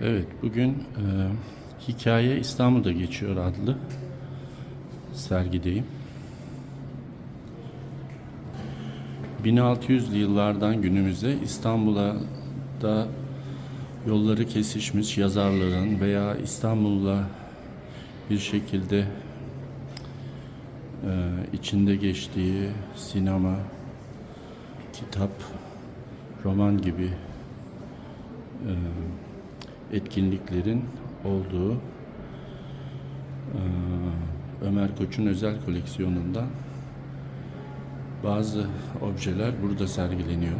Evet, bugün e, Hikaye İstanbul'da geçiyor adlı sergideyim. 1600'lü yıllardan günümüze İstanbul'a da yolları kesişmiş yazarların veya İstanbul'la bir şekilde e, içinde geçtiği sinema, kitap, roman gibi e, etkinliklerin olduğu e, Ömer Koç'un özel koleksiyonundan bazı objeler burada sergileniyor.